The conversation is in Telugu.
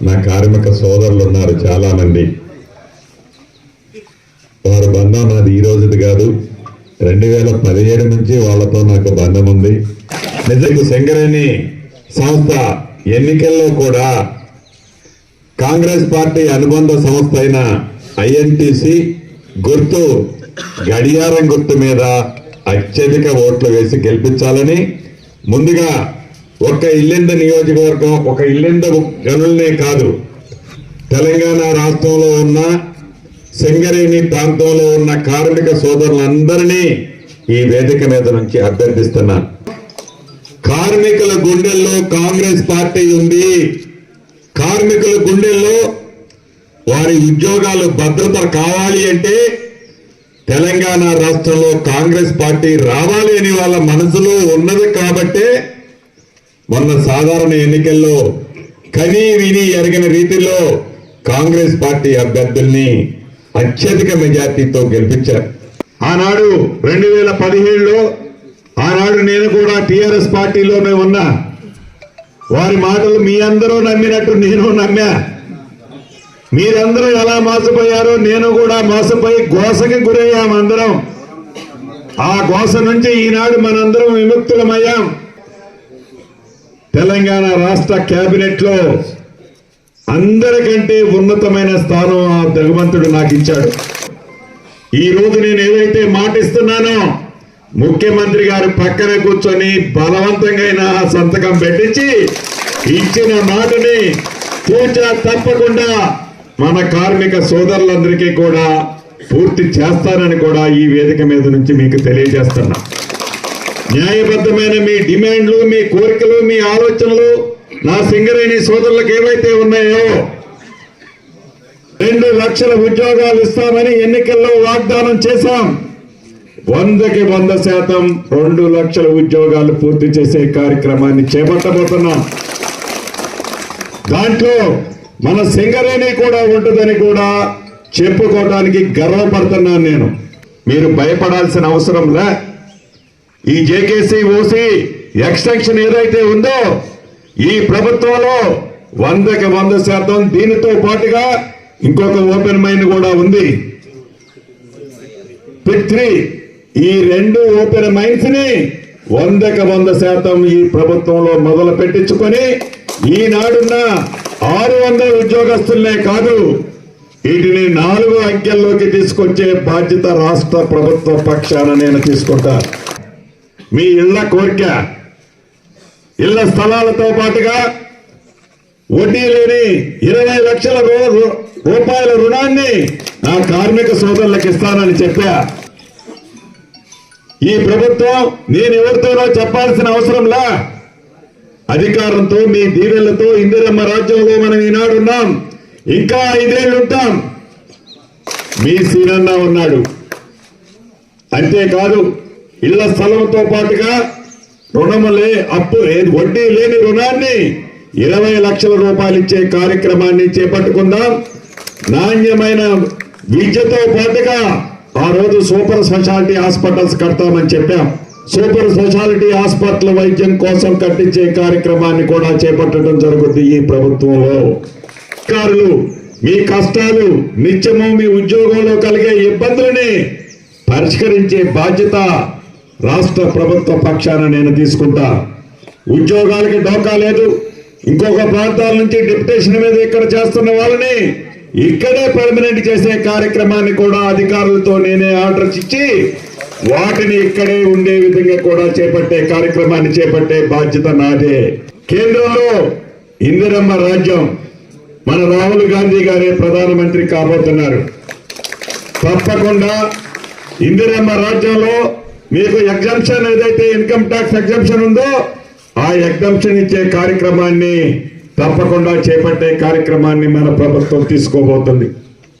నా కార్మిక సోదరులు ఉన్నారు చాలా మంది వారి బంధం నాది ఈ రోజుది కాదు. రెండు వేల పదిహేడు నుంచి వాళ్ళతో నాకు బంధం ఉంది. నిజంగా సింగరేణి సంస్థ ఎన్నికల్లో కూడా కాంగ్రెస్ పార్టీ అనుబంధ సంస్థ అయిన ఐఎన్టీసీ గుర్తు గడియారం గుర్తు మీద అత్యధిక ఓట్లు వేసి గెలిపించాలని ముందుగా ఒక ఇల్లెంద నియోజకవర్గం ఒక ఇల్లెంద గనులనే కాదు. తెలంగాణ రాష్ట్రంలో ఉన్న సింగరేణి ప్రాంతంలో ఉన్న కార్మిక సోదరులందరినీ ఈ వేదిక మీద నుంచి అభ్యర్థిస్తున్నాను కార్మికుల గుండెల్లో కాంగ్రెస్ పార్టీ ఉంది. కార్మికుల గుండెల్లో వారి ఉద్యోగాలు భద్రత కావాలి అంటే తెలంగాణ రాష్ట్రంలో కాంగ్రెస్ పార్టీ రావాలి అని వాళ్ళ మనసులో ఉన్నది కాబట్టే మొన్న సాధారణ ఎన్నికల్లో కని విని ఎరగిన రీతిలో కాంగ్రెస్ పార్టీ అభ్యర్థుల్ని అత్యధిక మెజార్టీతో గెలిపించారు. ఆనాడు రెండు వేల పదిహేడులో ఆనాడు నేను కూడా టిఆర్ఎస్ పార్టీలోనే ఉన్నా. వారి మాటలు మీ అందరూ నమ్మినట్టు నేను నమ్మా. మీరందరూ ఎలా మోసపోయారో నేను కూడా మోసపోయి గోసకి గురయ్యాం అందరం. ఆ గోస నుంచి ఈనాడు మనందరం విముక్తులమయ్యాం. తెలంగాణ రాష్ట్ర కేబినెట్లో అందరికంటే ఉన్నతమైన స్థానం ఆ భగవంతుడు నాకు ఇచ్చాడు. ఈ రోజు నేను ఏదైతే మాటిస్తున్నానో ముఖ్యమంత్రి గారు పక్కన కూర్చొని బలవంతంగా ఆ సంతకం పెట్టించి ఇచ్చిన మాటని పూజ తప్పకుండా మన కార్మిక సోదరులందరికీ కూడా పూర్తి చేస్తానని కూడా ఈ వేదిక మీద నుంచి మీకు తెలియజేస్తున్నా. న్యాయబద్ధమైన మీ డిమాండ్లు మీ కోరికలు మీ ఆలోచనలు నా సింగరేణి సోదరులకు ఏవైతే ఉన్నాయో రెండు లక్షల ఉద్యోగాలు ఇస్తామని ఎన్నికల్లో వాగ్దానం చేశాం. వందకి వంద శాతం రెండు లక్షల ఉద్యోగాలు పూర్తి చేసే కార్యక్రమాన్ని చేపట్టబోతున్నాం. దాంట్లో మన సింగరేణి కూడా ఉంటుందని కూడా చెప్పుకోవడానికి గర్వపడుతున్నాను నేను. మీరు భయపడాల్సిన అవసరం లే. ఈ జేకేసీ ఓసీ ఎక్స్టెన్షన్ ఏదైతే ఉందో ఈ ప్రభుత్వంలో వందకి వంద శాతం దీనితో పాటుగా ఇంకొక ఓపెన్ మైండ్ కూడా ఉంది. త్రీ ఈ రెండు ఓపెన్ మైండ్స్ని వందకి వంద శాతం ఈ ప్రభుత్వంలో మొదలు పెట్టించుకొని ఈనాడున్న ఆరు వందల ఉద్యోగస్తులనే కాదు వీటిని నాలుగు అంకెల్లోకి తీసుకొచ్చే బాధ్యత రాష్ట్ర ప్రభుత్వ పక్షాన నేను తీసుకుంటాను మీ ఇళ్ళ కోరిక. ఇళ్ళ స్థలాలతో పాటుగా వడ్డీ లేని ఇరవై లక్షల రూ- రూపాయల రుణాన్ని నా కార్మిక సోదరులకు ఇస్తానని చెప్పా. ఈ ప్రభుత్వం నేను ఎవరితోనో చెప్పాల్సిన అవసరంలా అధికారంతో మీ దీవెళ్ళతో ఇందిరమ్మ రాజ్యంలో మనం ఈనాడున్నాం ఇంకా ఐదేళ్ళు ఉంటాం. మీ సీనన్న ఉన్నాడు. అంతేకాదు ఇళ్ళ స్థలంతో పాటుగా రుణములే అప్పు వడ్డీ లేని రుణాన్ని ఇరవై లక్షల రూపాయలు ఇచ్చే కార్యక్రమాన్ని చేపట్టుకుందాం. నాణ్యమైన విద్యతో పాటుగా ఆ రోజు సూపర్ స్పెషాలిటీ హాస్పిటల్స్ కడతామని చెప్పాం. సూపర్ స్పెషాలిటీ హాస్పిటల్ వైద్యం కోసం కట్టించే కార్యక్రమాన్ని కూడా చేపట్టడం జరుగుతుంది ఈ ప్రభుత్వంలో. అధికారులు మీ కష్టాలు నిత్యము మీ ఉద్యోగంలో కలిగే ఇబ్బందులని పరిష్కరించే బాధ్యత రాష్ట్ర ప్రభుత్వ పక్షాన నేను తీసుకుంటా. ఉద్యోగాలకి డోకా లేదు. ఇంకొక ప్రాంతాల నుంచి డిప్యుటేషన్ మీద ఇక్కడ చేస్తున్న వాళ్ళని ఇక్కడే పర్మనెంట్ చేసే కార్యక్రమాన్ని కూడా అధికారులతో నేనే ఆర్డర్స్ ఇచ్చి వాటిని ఇక్కడే ఉండే విధంగా కూడా చేపట్టే కార్యక్రమాన్ని చేపట్టే బాధ్యత నాదే. కేంద్రంలో ఇందిరమ్మ రాజ్యం మన రాహుల్ గాంధీ గారే ప్రధానమంత్రి కాబోతున్నారు. తప్పకుండా ఇందిరమ్మ రాజ్యంలో మీకు ఎగ్జంప్షన్ ఏదైతే ఇన్కమ్ ట్యాక్స్ ఎగ్జంప్షన్ ఉందో ఆ ఎగ్జంప్షన్ ఇచ్చే కార్యక్రమాన్ని తప్పకుండా చేపట్టే కార్యక్రమాన్ని మన ప్రభుత్వం తీసుకోబోతుంది.